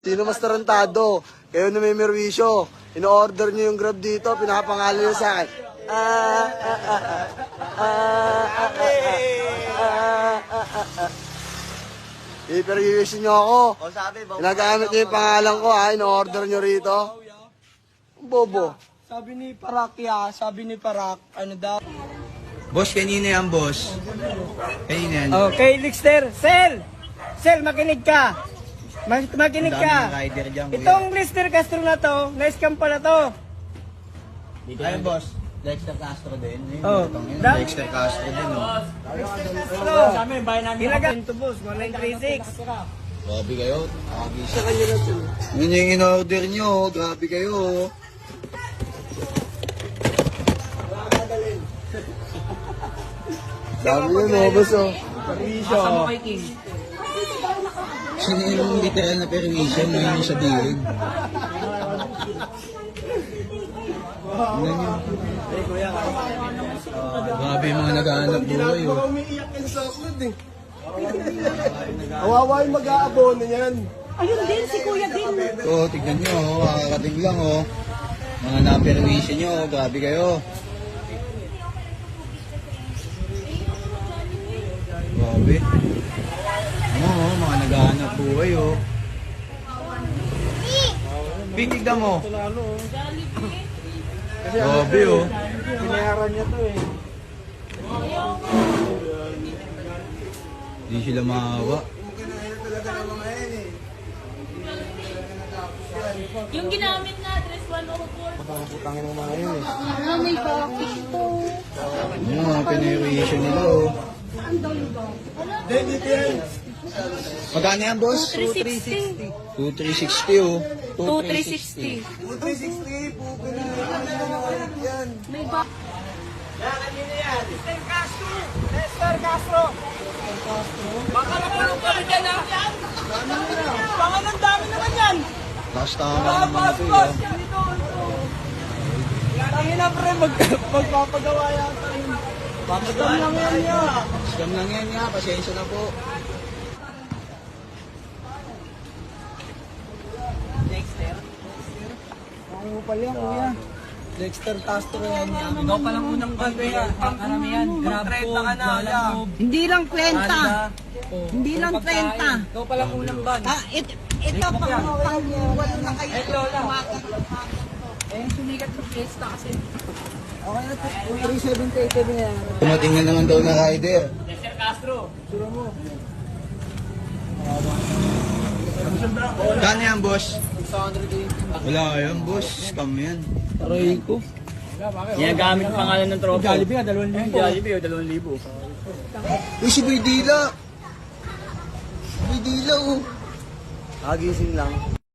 Sino mas tarantado? Kayo na may merwisyo. In-order niyo yung grab dito, pinapangalan niyo sa akin. Ah, ah, ah, ah, ah, ah, ah, ah, ah, ah, ah. I-perwisyo niyo ako. Ginagamit niyo yung pangalan ko ha, in-order niyo rito. Bobo. Sabi ni Parak ya, sabi ni Parak, ano daw? Boss, kanina yan, boss. Kanina yan. Okay, Lixter, Sel! Sel, makinig ka! Mag- makinig Ang ka! rider dyan, kuya. Itong Lister Castro na to, na-scam pala to. Ayun, boss. Dexter Castro din. Ayun, Oh. itong yun. Da- Dexter Castro din, oh. Namin. Ilaga. Ito boss, 1936. Grabe kayo. Na to. Yun yung in-order nyo. oh. Grabe kayo. oh. Sabi niyo, no, boss oh. Kasama kay King. Sino yung literal na permission na yun yung sa dilig? Tingnan nyo. Grabe yung mga naghahanap buhay. Oh. umiiyak yung saklit eh. Kawawa yung mag-aabono niyan. Ayun din, si Kuya din. Oh, tignan nyo, oh, lang, oh. Mga na-permission nyo, oh, grabe kayo. Grabe. Ano, oh, mga naghahanap buhay, oh. Pitignan mo. Grabe, oh. Binayaran niya to eh. Hindi sila maawa. Yung ginamit na address 104. Putangin ng mga yun eh. Ah, may bakit to. Ano, mga permission nila, oh. Magkano yan, boss? 2,360. 2,360, oh. 2,360. 2,360, puto na. Yan. May ba? Yan, kanina yan. Mr. Castro! Mr. Castro! Mr. Castro? Baka nakulong ka rin ha? Dami na. Baka nang dami naman yan. Basta ka naman ito, yan. Tangin na, pre. Magpapagawa yata. Scam lang yan, ya. Scam lang yan, ya. Pasensya na po. Ang upal yan, kuya. Dexter Castro yan yan. Ikaw palang unang bando yan. Karami yan. Grab po, lalanob. Hindi lang 30. Hindi lang 30. Ikaw palang unang ban. Ah, it, ito pang pang wala na kayo. Eh, Lola. Eh, sumikat sa fiesta kasi. Okay na, 370 binayaran. Tumating na naman daw na rider. Kano yan, boss? Wala yan, boss. Scam yan. Aray ko. Ginagamit ang pangalan ng tropa. Jollibee nga, 2,000. Jollibee, o 2,000. Uy, si Boy Dila. Boy Dila, oh. Kagising lang.